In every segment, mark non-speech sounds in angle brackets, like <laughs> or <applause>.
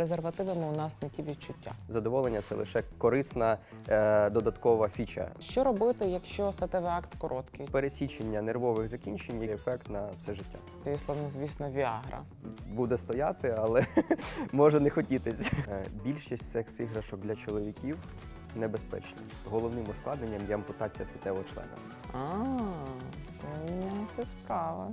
презервативами у нас не ті відчуття. Задоволення це лише корисна е, додаткова фіча. Що робити, якщо статевий акт короткий? Пересічення нервових закінчень є ефект на все життя. Звісно, звісно, Віагра. Буде стояти, але <laughs> може не хотітись. Е, Більшість секс-іграшок для чоловіків небезпечні. Головним ускладненням є ампутація статевого члена. А, це м'ясо справа.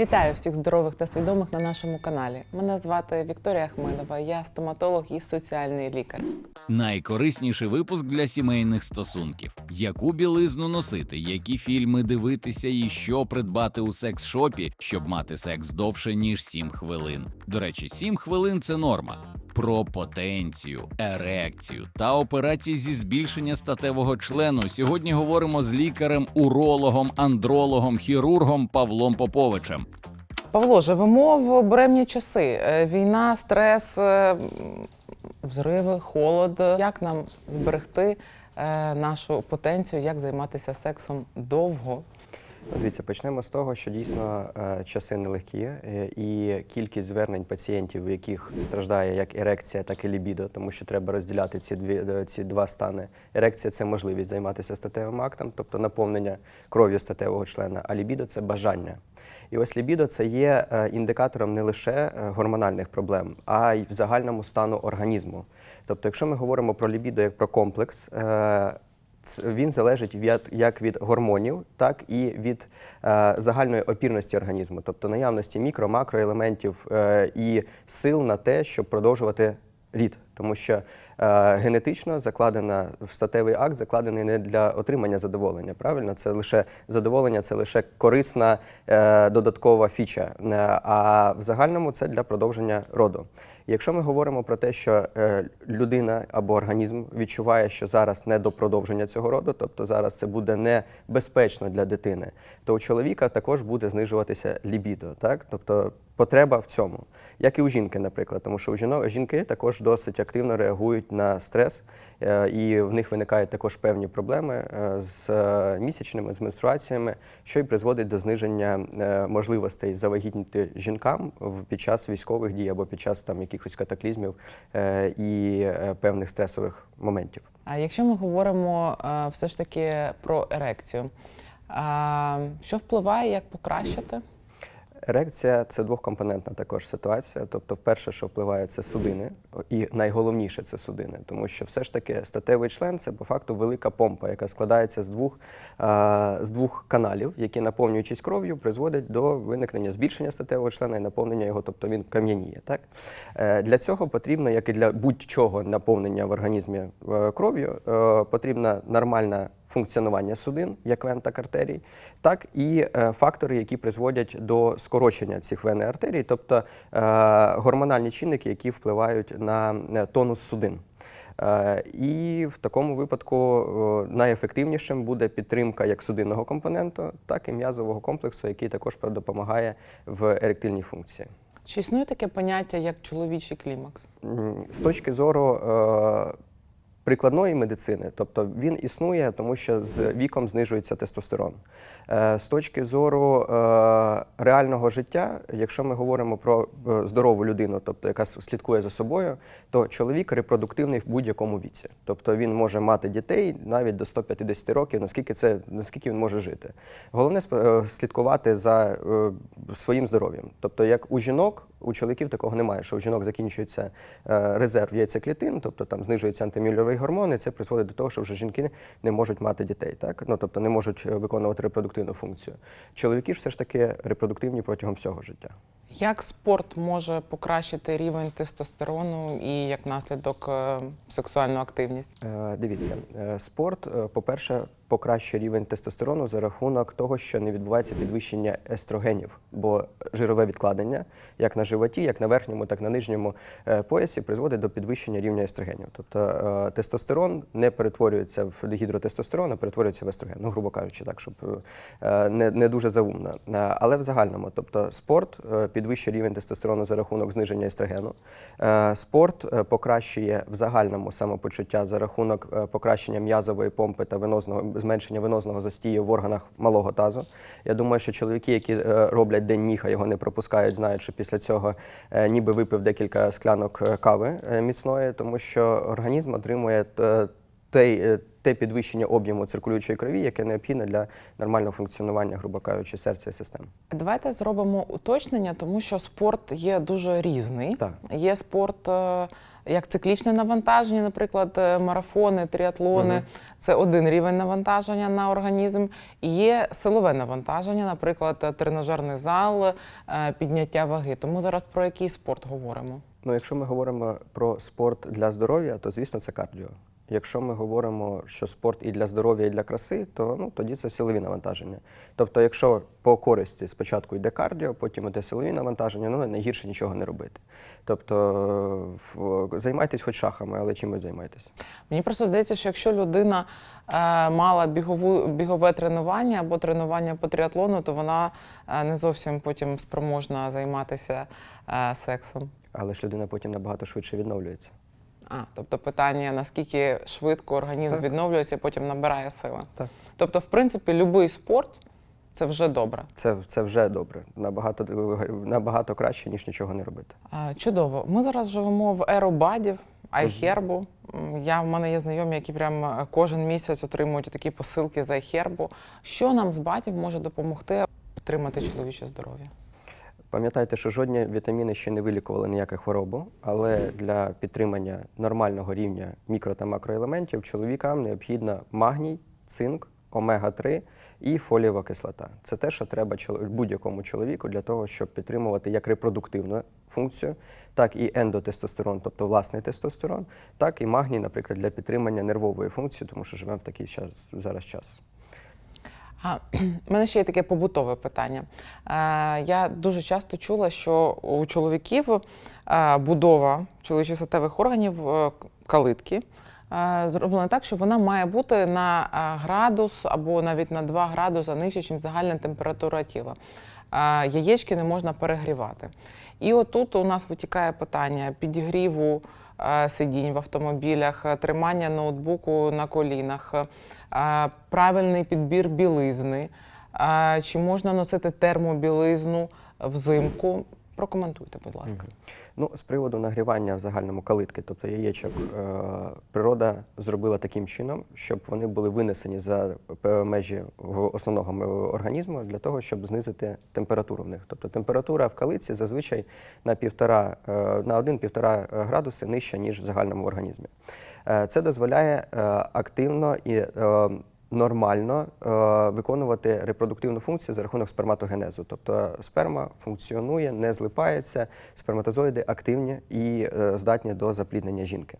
Вітаю всіх здорових та свідомих на нашому каналі. Мене звати Вікторія Ахмедова. Я стоматолог і соціальний лікар. Найкорисніший випуск для сімейних стосунків: яку білизну носити, які фільми дивитися і що придбати у секс-шопі, щоб мати секс довше ніж 7 хвилин. До речі, 7 хвилин це норма. Про потенцію, ерекцію та операції зі збільшення статевого члену сьогодні говоримо з лікарем, урологом, андрологом, хірургом Павлом Поповичем. Павло, живемо в буремні часи. Е, Війна, стрес, е, взриви, холод. Як нам зберегти е, нашу потенцію, як займатися сексом довго? Дивіться, почнемо з того, що дійсно е, часи нелегкі, е, і кількість звернень пацієнтів, у яких страждає як ерекція, так і лібідо, тому що треба розділяти ці дві е, ці два стани. Ерекція це можливість займатися статевим актом, тобто наповнення кров'ю статевого члена, а лібідо це бажання. І ось лібідо це є е, індикатором не лише е, гормональних проблем, а й в загальному стану організму. Тобто, якщо ми говоримо про лібідо як про комплекс, е, Він залежить від, як від гормонів, так і від е, загальної опірності організму, тобто наявності мікро, макроелементів е, і сил на те, щоб продовжувати рід. Тому що е, генетично закладена в статевий акт закладений не для отримання задоволення. Правильно, це лише задоволення, це лише корисна е, додаткова фіча. Е, а в загальному це для продовження роду. Якщо ми говоримо про те, що е, людина або організм відчуває, що зараз не до продовження цього роду, тобто зараз це буде небезпечно для дитини, то у чоловіка також буде знижуватися лібідо, так? Тобто потреба в цьому, як і у жінки, наприклад, тому що у жінок жінки також досить активно реагують на стрес, е, і в них виникають також певні проблеми е, з е, місячними, з менструаціями, що й призводить до зниження можливостей завагітніти жінкам в- під час військових дій або під час там якихось катаклізмів і певних стресових моментів. А якщо ми говоримо все ж таки про ерекцію, що впливає, як покращити? Ерекція це двохкомпонентна також ситуація. Тобто, перше, що впливає, це судини, і найголовніше це судини, тому що все ж таки статевий член це по факту велика помпа, яка складається з двох, з двох каналів, які наповнюючись кров'ю, призводять до виникнення збільшення статевого члена і наповнення його, тобто він кам'яніє. Так Е, для цього потрібно, як і для будь-чого наповнення в організмі е, кров'ю, е, потрібна нормальна функціонування судин, як вен та артерій, так і е, фактори, які призводять до скорочення цих вен і артерій, тобто е, гормональні чинники, які впливають на е, тонус судин. І в такому випадку найефективнішим буде підтримка як судинного компоненту, так і м'язового комплексу, який також допомагає в еректильній функції. Чи існує таке поняття як чоловічий клімакс? З точки зору прикладної медицини, тобто він існує, тому що з віком знижується тестостерон. Е, з точки зору е, реального життя, якщо ми говоримо про е, здорову людину, тобто яка слідкує за собою, то чоловік репродуктивний в будь-якому віці. Тобто він може мати дітей навіть до 150 років, наскільки це наскільки він може жити. Головне слідкувати за своїм здоров'ям. Тобто, як у жінок, у чоловіків такого немає, що у жінок закінчується е, резерв яйцеклітин, тобто там знижується знижуються антимюллерові гормони, це призводить до того, що вже жінки не можуть мати дітей, так? Ну, тобто не можуть е, виконувати репродуктивну функцію. Чоловіки ж все ж таки репродуктивні протягом всього життя. Як спорт може покращити рівень тестостерону і як наслідок е, сексуальну активність? Дивіться, спорт, е, по-перше, покращує рівень тестостерону за рахунок того, що не відбувається підвищення естрогенів, бо жирове відкладення як на животі, як на верхньому, так і на нижньому е, поясі призводить до підвищення рівня естрогенів. Тобто е, тестостерон не перетворюється в дегідротестостерон, а перетворюється в естроген, ну, грубо кажучи, так, щоб е, не, не дуже заумно. Але в загальному, тобто спорт підвищує рівень тестостерону за рахунок зниження естрогену. Спорт покращує в загальному самопочуття за рахунок покращення м'язової помпи та венозного зменшення венозного застію в органах малого тазу. Я думаю, що чоловіки, які е, роблять день ніг, а його не пропускають, знають, що після цього е, ніби випив декілька склянок е, кави міцної, тому що організм отримує е, те, підвищення об'єму циркулюючої крові, яке необхідне для нормального функціонування, грубо кажучи, серця і системи. Давайте зробимо уточнення, тому що спорт є дуже різний. Так. Є спорт як циклічне навантаження, наприклад, е, марафони, тріатлони. угу. Це один рівень навантаження на організм. І є силове навантаження, наприклад, е, тренажерний зал, е, підняття ваги. Тому зараз про який спорт говоримо? Ну, якщо ми говоримо про спорт для здоров'я, то звісно це кардіо. Якщо ми говоримо, що спорт і для здоров'я, і для краси, то ну тоді це силові навантаження. Тобто, якщо по користі спочатку йде кардіо, потім йде силові навантаження, ну найгірше нічого не робити. Тобто в- займайтесь хоч шахами, але чим ви займаєтесь? Мені просто здається, що якщо людина е, мала бігову, бігове тренування або тренування по тріатлону, то вона е, не зовсім потім спроможна займатися е, сексом. Але ж людина потім набагато швидше відновлюється. А, тобто питання, наскільки швидко організм Так. відновлюється і потім набирає сили. Так. Тобто, в принципі, будь-який спорт це вже добре. Це, це вже добре, набагато, набагато краще, ніж нічого не робити. А, чудово. Ми зараз живемо в еру бадів, айхербу. Я в мене є знайомі, які прям е, кожен місяць отримують такі посилки з айхербу. Що нам з бадів може допомогти підтримати чоловіче здоров'я? Пам'ятайте, що жодні вітаміни ще не вилікували ніяку хворобу, але для підтримання нормального рівня мікро та макроелементів чоловікам необхідно магній, цинк, омега-3 і фолієва кислота. Це те, що треба будь-якому чоловіку для того, щоб підтримувати як репродуктивну функцію, так і ендотестостерон, тобто власний тестостерон, так і магній, наприклад, для підтримання нервової функції, тому що живемо в такий час зараз час. <clears throat> В мене ще є таке побутове питання. Е, я дуже часто чула, що у чоловіків е, будова чоловічих статевих органів е, калитки зроблена так, що вона має бути на градус або навіть на 2 градуси нижче, ніж загальна температура тіла. Яєчки не можна перегрівати. І отут у нас витікає питання підігріву сидінь в автомобілях, е, тримання ноутбуку на колінах, е, правильний підбір білизни, е, чи можна носити термобілизну взимку. Прокоментуйте, будь ласка. Ну, з приводу нагрівання в загальному калитки, тобто яєчок, е, природа зробила таким чином, щоб вони були винесені за е, межі основного організму для того, щоб знизити температуру в них. Тобто температура в калиці зазвичай на півтора е, на 1-1,5 градуси нижча, ніж в загальному організмі. Е, Це дозволяє е, активно і е, нормально е, виконувати репродуктивну функцію за рахунок сперматогенезу. Тобто сперма функціонує, не злипається, сперматозоїди активні і е, здатні до запліднення жінки.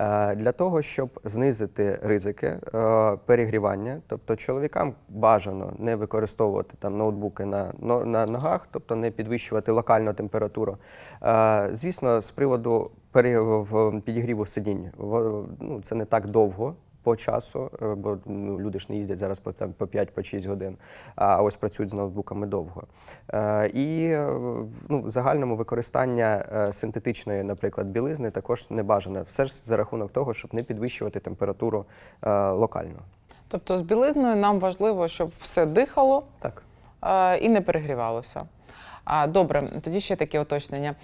Е, для того, щоб знизити ризики е, перегрівання, тобто чоловікам бажано не використовувати там ноутбуки на, на ногах, тобто не підвищувати локальну температуру. Е, звісно, з приводу підігріву сидінь, ну, це не так довго по часу, е, бо ну, люди ж не їздять зараз по, там, по 5-6 годин, а ось працюють з ноутбуками довго. Е, і е, ну, в загальному використання синтетичної, наприклад, білизни також не бажане. Все ж за рахунок того, щоб не підвищувати температуру е, локально. Тобто з білизною нам важливо, щоб все дихало Так. і не перегрівалося. А, добре, тоді ще таке уточнення.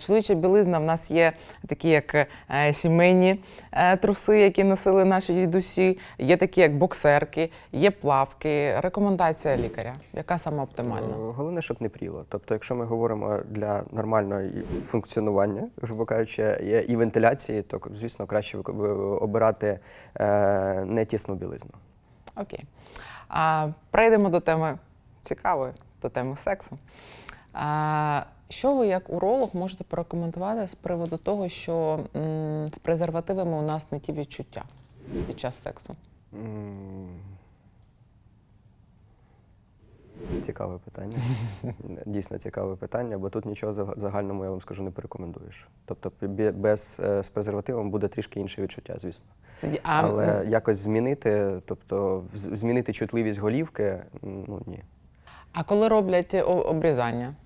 Чоловіча білизна в нас є такі, як е, сімейні е, труси, які носили наші дідусі, є такі, як боксерки, є плавки. Рекомендація лікаря. Яка саме оптимальна? Е, Головне, щоб не пріло. Тобто, якщо ми говоримо для нормального функціонування, грубо кажучи, і- вентиляції, то звісно краще обирати не тісну білизну. Окей. А, перейдемо до теми цікавої, до теми сексу. А, що ви, як уролог, можете порекомендувати з приводу того, що з презервативами у нас не ті відчуття під час сексу? Цікаве питання. <laughs> Дійсно цікаве питання, бо тут нічого заг- загальному я вам скажу не порекомендуєш. Тобто без е, з презервативом буде трішки інше відчуття, звісно. Але якось змінити, тобто змінити чутливість голівки, ну ні. а коли роблять обрізання, Е,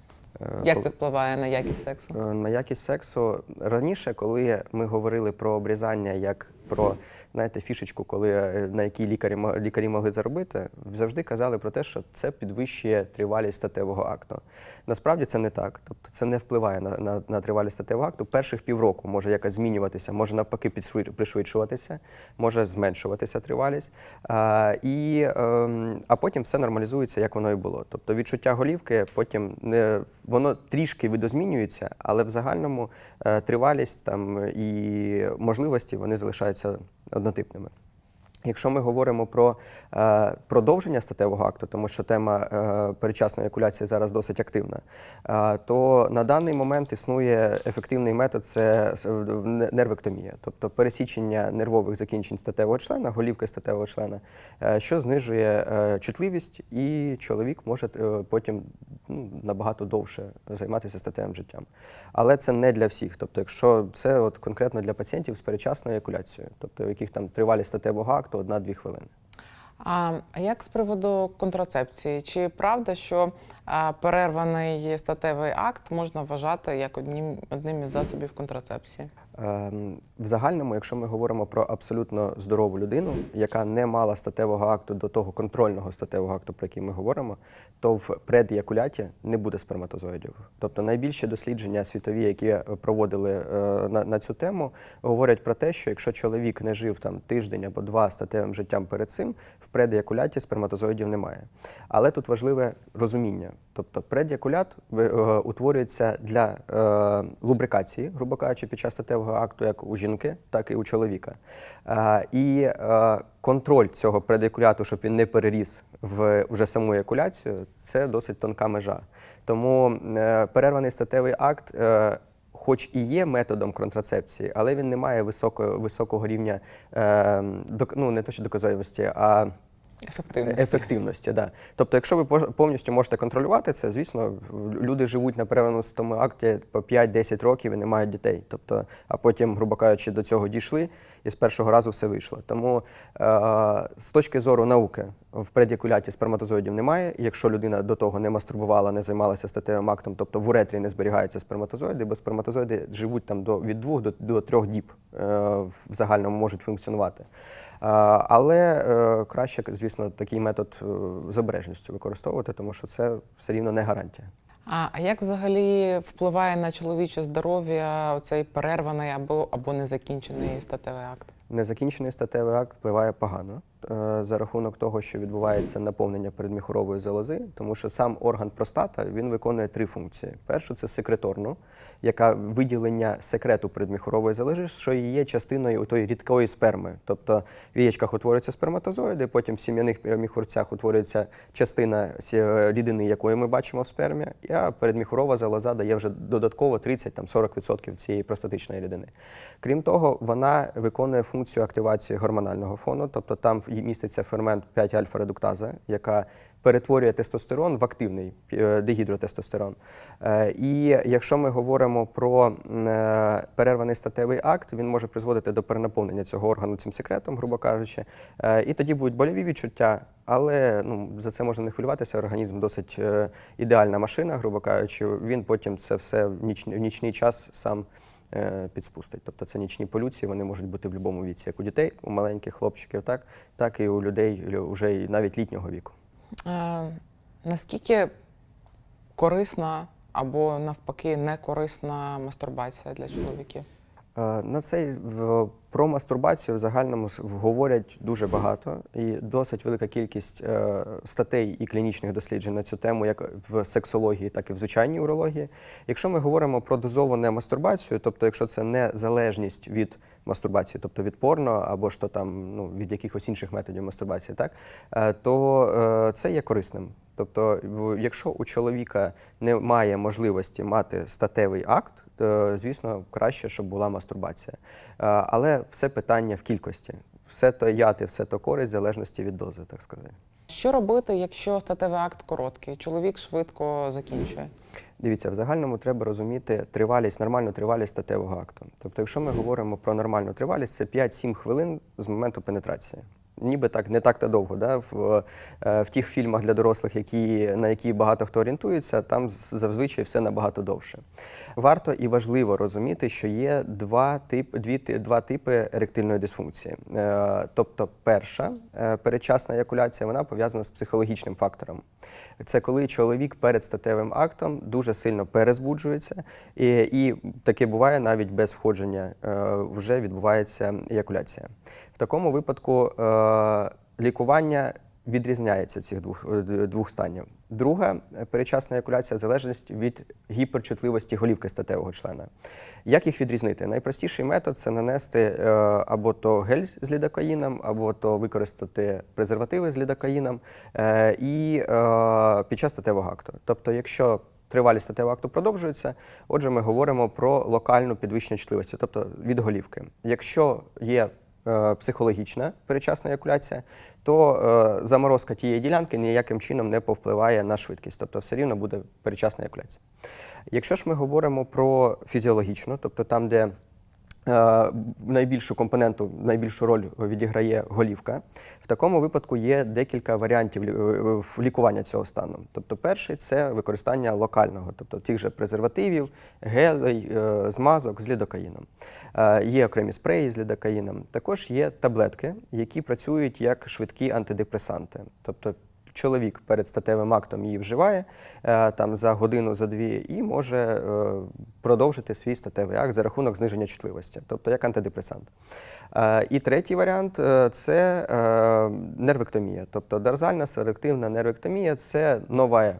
як кол- це впливає на якість сексу? Е, На якість сексу раніше, коли ми говорили про обрізання як про знаєте, фішечку, коли е, на якій лікарі лікарі могли заробити, завжди казали про те, що це підвищує тривалість статевого акту. Насправді це не так. Тобто це не впливає на, на, на тривалість статевого акту. Перших півроку може якось змінюватися, може навпаки пришвидшуватися, може зменшуватися тривалість. А, і, ем, а потім все нормалізується, як воно і було. Тобто відчуття голівки потім не воно трішки видозмінюється, але в загальному е, тривалість там і можливості вони залишаються однотипними. Якщо ми говоримо про е, продовження статевого акту, тому що тема е, передчасної екуляції зараз досить активна, е, то на даний момент існує ефективний метод це нервектомія, тобто пересічення нервових закінчень статевого члена, голівки статевого члена, е, що знижує е, чутливість, і чоловік може е, потім ну, набагато довше займатися статевим життям. Але це не для всіх. Тобто, якщо це от конкретно для пацієнтів з передчасною екуляцією, тобто в яких там тривалість статевого акту одна-дві хвилини. А як з приводу контрацепції? Чи правда, що перерваний статевий акт можна вважати як одним, одним із засобів контрацепції? Ем, В загальному, якщо ми говоримо про абсолютно здорову людину, яка не мала статевого акту до того контрольного статевого акту, про який ми говоримо, то в предіякуляті не буде сперматозоїдів. Тобто найбільші дослідження світові, які проводили е, на, на цю тему, говорять про те, що якщо чоловік не жив там тиждень або два статевим життям перед цим, в предіякуляті сперматозоїдів немає. Але тут важливе розуміння. Тобто предіакулят ви- е, утворюється для е, лубрикації, грубо кажучи, під час статевого акту, як у жінки, так і у чоловіка. Е, і контроль цього предіакуляту, щоб він не переріс в вже саму екуляцію, це досить тонка межа. Тому перерваний статевий акт. Хоч і є методом контрацепції, але він не має високого, високого рівня е, док, ну, не то, що доказовості, а Ефективності. Ефективності, да. Тобто, якщо ви повністю можете контролювати це, звісно, люди живуть на перевеному акті по 5-10 років і не мають дітей. Тобто, а потім, грубо кажучи, до цього дійшли і з першого разу все вийшло. Тому е- з точки зору науки в предіакуляті сперматозоїдів немає. Якщо людина до того не мастурбувала, не займалася статевим актом, тобто в уретрі не зберігаються сперматозоїди, бо сперматозоїди живуть там до від 2 до, до 3 діб е- в загальному можуть функціонувати. Але е, краще, звісно, такий метод е, з обережністю використовувати, тому що це все рівно не гарантія. А, а як взагалі впливає на чоловіче здоров'я цей перерваний або, або незакінчений статевий акт? Незакінчений статевий акт впливає погано за рахунок того, що відбувається наповнення передміхорової залози, тому що сам орган простата він виконує три функції. Першу це секреторну, яка виділення секрету передміхорової залози, що і є частиною тої рідкої сперми. Тобто в яєчках утворюються сперматозоїди, потім в сім'яних міхурцях утворюється частина рідини, якої ми бачимо в спермі, а передміхурова залоза дає вже додатково 30-40% цієї простатичної рідини. Крім того, вона виконує функцію активації гормонального фону, тобто там міститься фермент 5-альфа-редуктаза, яка перетворює тестостерон в активний е, дегідротестостерон. Е, І якщо ми говоримо про е, перерваний статевий акт, він може призводити до перенаповнення цього органу цим секретом, грубо кажучи. І тоді будуть больові відчуття, але ну, за це можна не хвилюватися. Організм досить ідеальна машина, грубо кажучи. Він потім це все в нічний, час сам підспустить. Тобто це нічні полюції, вони можуть бути в будь-якому віці, як у дітей, у маленьких хлопчиків, так, так і у людей лю- вже навіть літнього віку. А, наскільки корисна або навпаки не корисна мастурбація для чоловіків? Е, На цей про мастурбацію в загальному говорять дуже багато, і досить велика кількість е, статей і клінічних досліджень на цю тему, як в сексології, так і в звичайній урології. Якщо ми говоримо про дозовану мастурбацію, тобто якщо це не залежність від мастурбації, тобто від порно або ж то там ну, від якихось інших методів мастурбації, так е, то це є корисним. Тобто, якщо у чоловіка немає можливості мати статевий акт, звісно, краще, щоб була мастурбація. Е, Але все питання в кількості. Все то і все то користь в залежності від дози, так сказати. Що робити, якщо статевий акт короткий? Чоловік швидко закінчує. Дивіться, в загальному треба розуміти тривалість, нормальну тривалість статевого акту. Тобто, якщо ми говоримо про нормальну тривалість, це 5-7 хвилин з моменту пенетрації. Ніби так не так та довго. Да? В, е, в тих фільмах для дорослих, які, на які багато хто орієнтується, там зазвичай все набагато довше. Варто і важливо розуміти, що є два тип, дві, два типи еректильної дисфункції. Е, тобто, перша е, передчасна еякуляція вона пов'язана з психологічним фактором. Це коли чоловік перед статевим актом дуже сильно перезбуджується, і, і таке буває навіть без входження, вже відбувається еякуляція. Такому випадку е, лікування відрізняється цих двох, е, двох станів. Друга е, передчасна еякуляція залежність від гіперчутливості голівки статевого члена. Як їх відрізнити? Найпростіший метод це нанести е, або то гель з лідокаїном, або то використати презервативи з лідокаїном е, і е, під час статевого акту. Тобто, якщо Тривалість статевого акту продовжується. Отже, ми говоримо про локальну підвищення чутливості, тобто від голівки. Якщо є психологічна передчасна еякуляція, то е, заморозка тієї ділянки ніяким чином не повпливає на швидкість, тобто все рівно буде передчасна еякуляція. Якщо ж ми говоримо про фізіологічну, тобто там, де е, найбільшу компоненту, найбільшу роль відіграє голівка. В такому випадку є декілька варіантів е, в лікування цього стану. Тобто, перший це використання локального, тобто тих же презервативів, гелей, е, змазок з лідокаїном. Е, Є окремі спреї з лідокаїном. Також є таблетки, які працюють як швидкі антидепресанти. Тобто чоловік перед статевим актом її вживає е, там за годину, за дві, і може е, продовжити свій статевий акт за рахунок зниження чутливості, тобто як антидепресант. Е, І третій варіант це нервектомія, тобто дарзальна селективна нервектомія це нова.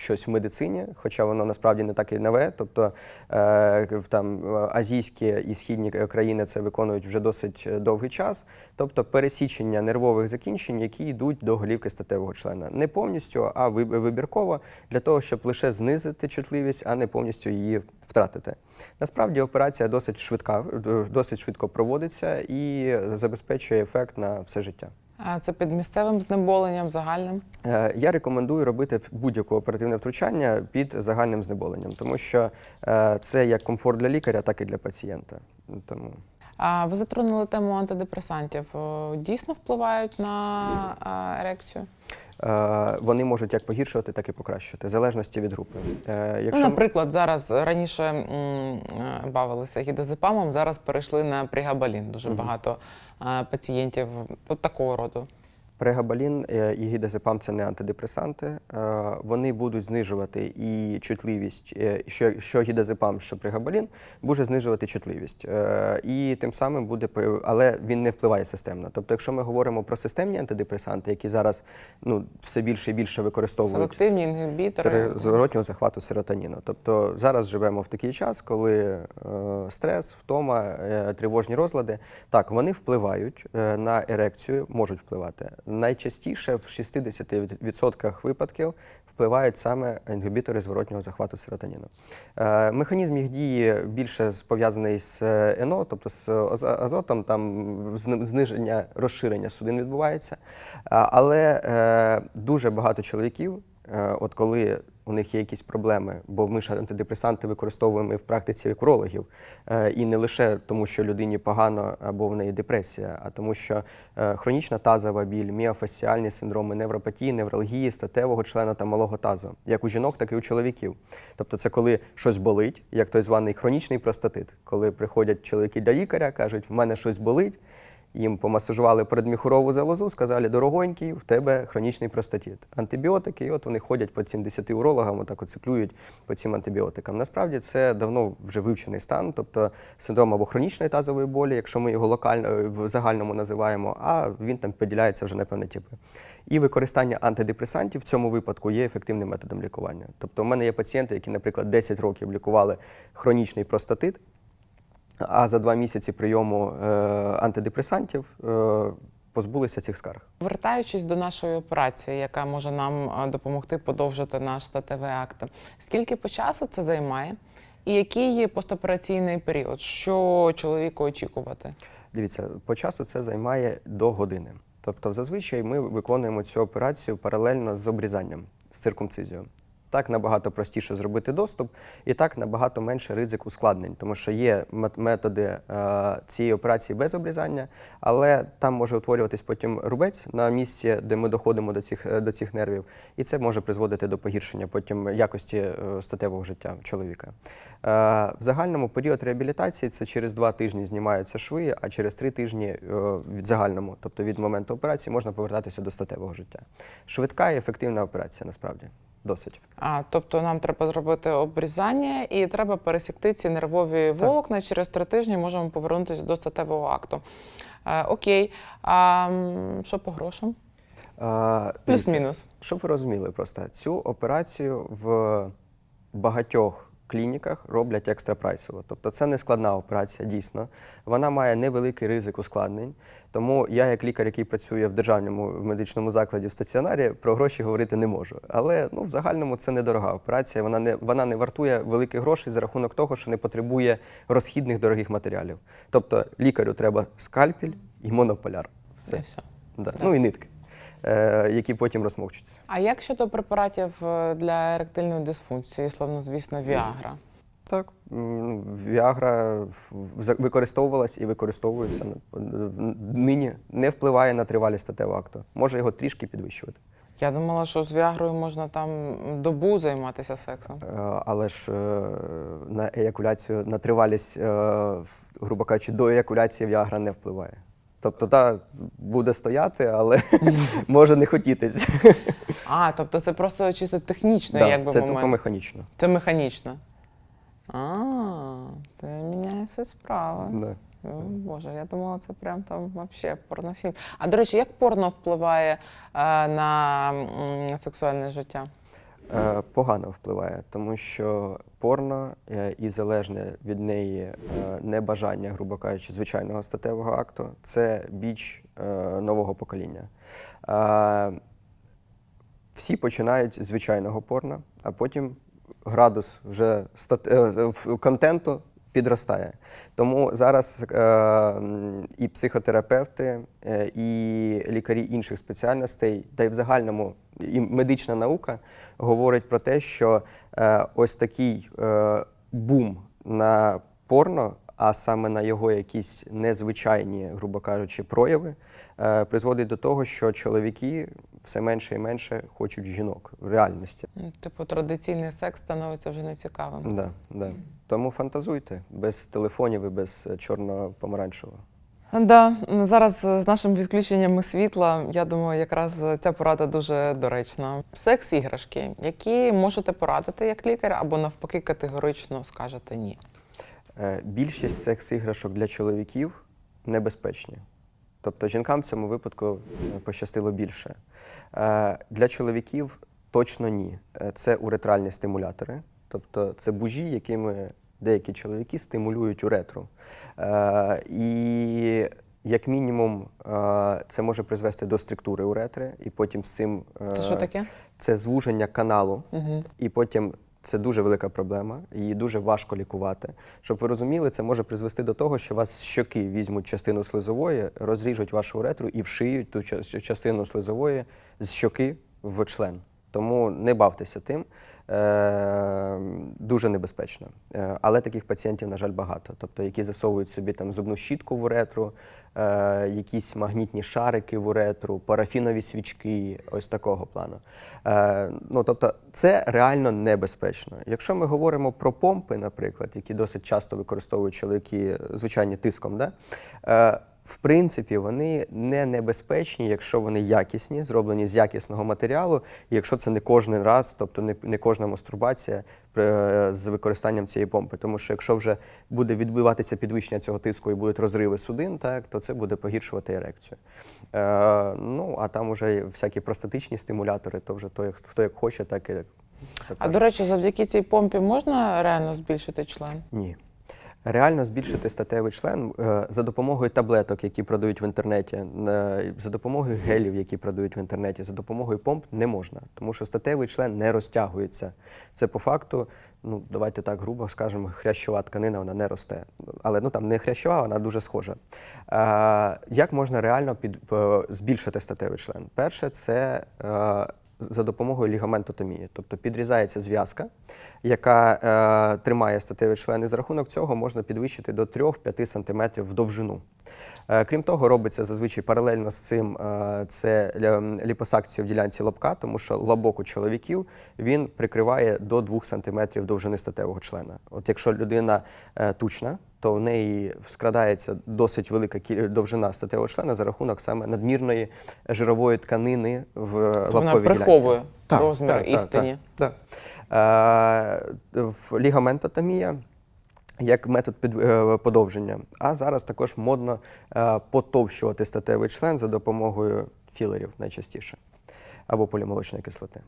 Щось в медицині, хоча воно насправді не так і нове. Тобто е, там е, азійські і східні країни це виконують вже досить е, довгий час. Тобто пересічення нервових закінчень, які йдуть до голівки статевого члена. Не повністю, а виб- вибірково для того, щоб лише знизити чутливість, а не повністю її втратити. Насправді операція досить швидка, досить швидко проводиться і забезпечує ефект на все життя. Це під місцевим знеболенням, загальним. Е, Я рекомендую робити будь-яке оперативне втручання під загальним знеболенням, тому що е, це як комфорт для лікаря, так і для пацієнта. Тому ви затронули тему антидепресантів. Е, Дійсно впливають на е, ерекцію? е, вони можуть як погіршувати, так і покращувати, в залежності від групи. Ну, Якщо наприклад, зараз раніше бавилися гідозепамом, зараз перейшли на пригабалін. Дуже багато пацієнтів от такого роду. Прегабалін е, і гідазепам це не антидепресанти. Е, Вони будуть знижувати і чутливість, е, що, що гідазепам, що прегабалін, буде знижувати чутливість. І тим самим буде, але він не впливає системно. Тобто, якщо ми говоримо про системні антидепресанти, які зараз ну, все більше і більше використовують Селективні інгібітори. зворотнього захвату серотоніну. Тобто зараз живемо в такий час, коли стрес, втома, тривожні розлади, так, вони впливають на ерекцію, можуть впливати. Найчастіше в 60% випадків впливають саме інгібітори зворотнього захвату серотоніну. Е, механізм їх дії більше пов'язаний з ЕНО, НО, тобто з азотом, там зниження розширення судин відбувається. Але е, дуже багато чоловіків, е, от коли у них є якісь проблеми, бо ми ж антидепресанти використовуємо і в практиці урологів, е, і не лише тому, що людині погано або в неї депресія, а тому, що е, хронічна тазова біль, міофасціальні синдроми, невропатії, невралгії, статевого члена та малого тазу, як у жінок, так і у чоловіків. Тобто, це коли щось болить, як той званий хронічний простатит, коли приходять чоловіки до лікаря, кажуть, в мене щось болить. Їм помасажували передміхурову залозу, сказали, дорогонький, в тебе хронічний простатит. Антибіотики, і от вони ходять по цим 10 урологам, отак от циклюють по цим антибіотикам. Насправді це давно вже вивчений стан, тобто синдром або хронічної тазової болі, якщо ми його локально е, в загальному називаємо, а він там поділяється вже на певні типи. І використання антидепресантів в цьому випадку є ефективним методом лікування. Тобто, у мене є пацієнти, які, наприклад, 10 років лікували хронічний простатит. А за два місяці прийому е, антидепресантів е, позбулися цих скарг. Вертаючись до нашої операції, яка може нам е, допомогти подовжити наш статевий акт, скільки по часу це займає? І який є постопераційний період? Що чоловіку очікувати? Дивіться, по часу це займає до години. Тобто, зазвичай ми виконуємо цю операцію паралельно з обрізанням, з циркумцизією. Так набагато простіше зробити доступ, і так набагато менше ризик ускладнень, тому що є методи е, цієї операції без обрізання, але там може утворюватись потім рубець на місці, де ми доходимо до цих, е, до цих нервів, і це може призводити до погіршення потім якості е, статевого життя чоловіка. В загальному період реабілітації це через два тижні знімаються шви, а через три тижні від загальному, тобто від моменту операції, можна повертатися до статевого життя. Швидка і ефективна операція насправді досить. А, тобто нам треба зробити обрізання і треба пересікти ці нервові волокна. Через три тижні можемо повернутися до статевого акту. Е, окей. А що по грошам? Плюс-мінус. Щоб ви розуміли, просто цю операцію в багатьох клініках роблять екстрапрайсово. Тобто це не складна операція, дійсно. Вона має невеликий ризик ускладнень. Тому я, як лікар, який працює в державному медичному закладі в стаціонарі, про гроші говорити не можу. Але ну, в загальному це недорога операція. Вона не, вона не вартує великих грошей за рахунок того, що не потребує розхідних дорогих матеріалів. Тобто лікарю треба скальпель і монополяр. Все. І все. Да. Ну і нитки, які потім розмовчуться. А як щодо препаратів е, для еректильної дисфункції, славнозвісно, Віагра? Так, Віагра використовувалась і використовується нині, не впливає на тривалість статевого акту. Може його трішки підвищувати. Я думала, що з Віагрою можна там добу займатися сексом. Е, Але ж е, на еякуляцію, на тривалість, е, грубо кажучи, до еякуляції Віагра не впливає. Тобто, та буде стояти, але <laughs> може не хотітись. А, тобто це просто чисто технічно, Да, якби Це момент. тупо механічно. Це механічно. А, це міняє всю справу. Да. О, Боже, я думала, це прям там вообще порнофільм. А до речі, як порно впливає е, на м, сексуальне життя? Е, Погано впливає, тому що порно е, і залежне від неї е, небажання, грубо кажучи, звичайного статевого акту це біч нового покоління. Всі починають з звичайного порно, а потім градус вже контенту підростає. Тому зараз е, і психотерапевти, е, і лікарі інших спеціальностей, та й в загальному і медична наука говорить про те, що е, ось такий е, бум на порно, а саме на його якісь незвичайні, грубо кажучи, прояви, е, призводить до того, що чоловіки все менше і менше хочуть жінок в реальності. Типу, традиційний секс становиться вже нецікавим. Да, да. Тому фантазуйте без телефонів і без е, чорно-помаранчевого. Да, зараз е, з нашим відключенням світла, я думаю, якраз е, ця порада дуже доречна. Секс-іграшки, які можете порадити як лікар, або навпаки категорично скажете ні. Більшість секс-іграшок для чоловіків небезпечні. Тобто жінкам в цьому випадку е, пощастило більше. Е, Для чоловіків точно ні. Е, Це уретральні стимулятори, тобто це бужі, якими деякі чоловіки стимулюють уретру. І як мінімум це може призвести до структури уретри, і потім з цим Це що таке? це звуження каналу Угу. і потім це дуже велика проблема, її дуже важко лікувати. Щоб ви розуміли, це може призвести до того, що вас щоки візьмуть частину слизової, розріжуть вашу уретру і вшиють ту ча- частину слизової з щоки в член. Тому не бавтеся тим. Е, дуже небезпечно. Е, але таких пацієнтів, на жаль, багато. Тобто, які засовують собі там зубну щітку в уретру, е, якісь магнітні шарики в уретру, парафінові свічки, ось такого плану. Ну, тобто, це реально небезпечно. Якщо ми говоримо про помпи, наприклад, які досить часто використовують чоловіки звичайні тиском, да? В принципі, вони не небезпечні, якщо вони якісні, зроблені з якісного матеріалу, і якщо це не кожен раз, тобто не, не кожна мастурбація е, з використанням цієї помпи. Тому що якщо вже буде відбиватися підвищення цього тиску і будуть розриви судин, так, то це буде погіршувати ерекцію. Е, ну, а там вже всякі простатичні стимулятори, то вже то, як, хто як хоче, так і так. А до речі, завдяки цій помпі можна реально збільшити член? Ні. Реально збільшити статевий член е, за допомогою таблеток, які продають в інтернеті, за допомогою гелів, які продають в інтернеті, за допомогою помп не можна, тому що статевий член не розтягується. Це по факту, ну давайте так грубо скажемо, хрящова тканина вона не росте. Але ну там не хрящова, вона дуже схожа. Як можна реально під, е, збільшити статевий член? Перше, це е, за допомогою лігаментотомії. Тобто підрізається зв'язка, яка е, тримає статеві члени. за рахунок цього можна підвищити до 3-5 см в довжину. Е, Крім того, робиться зазвичай паралельно з цим е, це ліпосакція в ділянці лобка, тому що лобок у чоловіків він прикриває до 2 см довжини статевого члена. От якщо людина е, тучна, то в неї скрадається досить велика довжина статевого члена за рахунок саме надмірної жирової тканини в Вона лобковій приховує ділянці. розмір істині. Так, так. Е, в лігаментотомія як метод е, подовження. А зараз також модно е, потовщувати статевий член за допомогою філерів найчастіше або полімолочної кислоти.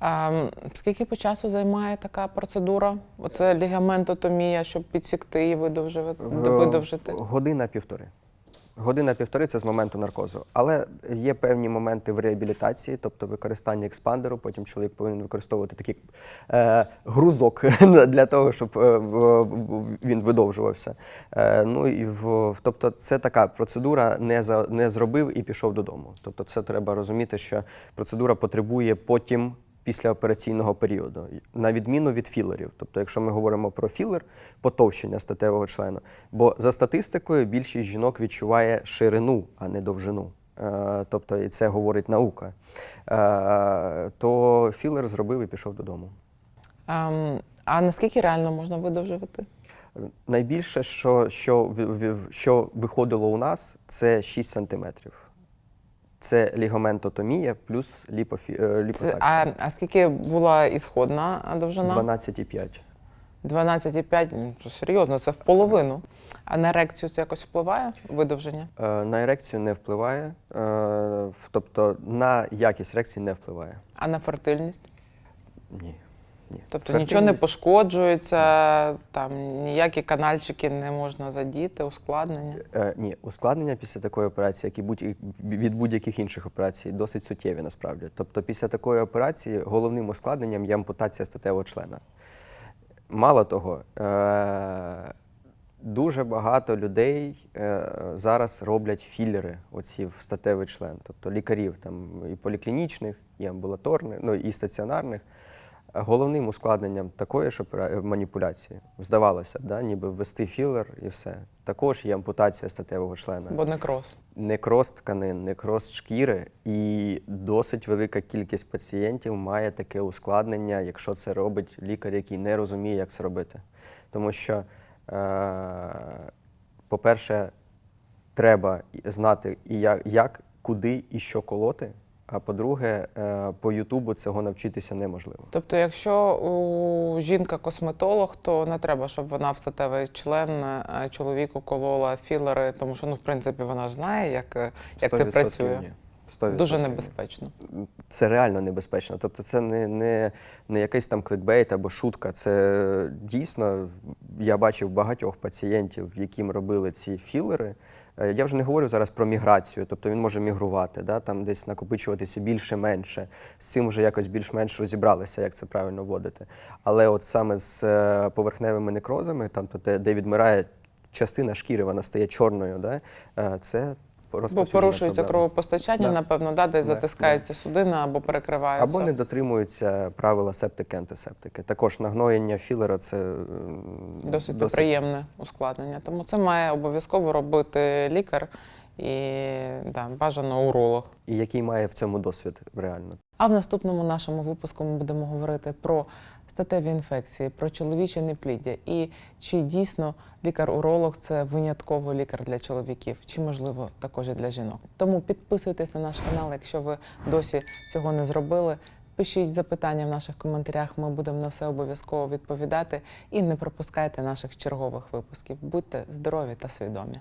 А, скільки по часу займає така процедура? Оце лігаментотомія, щоб підсікти і видовжити? В- видовжити? Година півтори. Це з моменту наркозу. Але є певні моменти в реабілітації, тобто використання експандеру. Потім чоловік повинен використовувати такий е, грузок <laughs> для того, щоб е, він видовжувався. Е, ну і в- тобто, це така процедура не за не зробив і пішов додому. Тобто, це треба розуміти, що процедура потребує потім. Післяопераційного періоду, на відміну від філерів. Тобто, якщо ми говоримо про філер, потовщення статевого члену, бо за статистикою більшість жінок відчуває ширину, а не довжину. Е, Тобто, і це говорить наука. Е, То філер зробив і пішов додому. А, а наскільки реально можна видовжувати? Найбільше, що, що, що виходило у нас, це 6 сантиметрів. Це лігоментотомія плюс ліпофі, е, ліпосакція. а, а скільки була ісходна довжина? 12,5. 12,5? Ну, це серйозно, це в половину. А на ерекцію це якось впливає видовження? Е, На ерекцію не впливає, е, тобто на якість ерекції не впливає. А на фертильність? Ні. Ні. Тобто нічого не Фертильність- пошкоджується, там ніякі канальчики не можна задіти, ускладнення. Е, ні, ускладнення після такої операції, як і будь від будь-яких інших операцій, досить суттєві насправді. Тобто, після такої операції головним ускладненням є ампутація статевого члена. Мало того, е, дуже багато людей е, зараз роблять філери оці в статевий член, тобто лікарів там і поліклінічних, і амбулаторних, ну і стаціонарних. Головним ускладненням такої ж маніпуляції, здавалося б, да, ніби ввести філер і все. Також є ампутація статевого члена. Бо некроз. Некроз тканин, некроз шкіри, і досить велика кількість пацієнтів має таке ускладнення, якщо це робить лікар, який не розуміє, як це робити. Тому що, е, по-перше, треба знати, і як, куди і що колоти. А по-друге, е, по Ютубу цього навчитися неможливо. Тобто, якщо у жінка-косметолог, то не треба, щоб вона в статевий член е, чоловіку колола філери, тому що ну, в принципі, вона ж знає, як, е, як це працює. ні. 100% Дуже небезпечно. Це реально небезпечно. Тобто, це не, не, не якийсь там кликбейт або шутка. Це дійсно я бачив багатьох пацієнтів, яким робили ці філери. Е, Я вже не говорю зараз про міграцію, тобто він може мігрувати, да, там десь накопичуватися більше-менше. З цим вже якось більш-менш розібралися, як це правильно вводити. Але от саме з е, поверхневими некрозами, там де відмирає частина шкіри, вона стає чорною, да, е, це Бо порушується кровопостачання, Да. напевно, да, десь Да, затискається судина або перекривається. Або не дотримуються правила септики антисептики. Також нагноєння філера це м, досить, неприємне ускладнення. Тому це має обов'язково робити лікар і да, бажано уролог. І який має в цьому досвід реально. А в наступному нашому випуску ми будемо говорити про статеві інфекції, про чоловіче непліддя і чи дійсно лікар-уролог це винятково лікар для чоловіків, чи можливо також і для жінок. Тому підписуйтесь на наш канал, якщо ви досі цього не зробили. Пишіть запитання в наших коментарях. Ми будемо на все обов'язково відповідати. І не пропускайте наших чергових випусків. Будьте здорові та свідомі.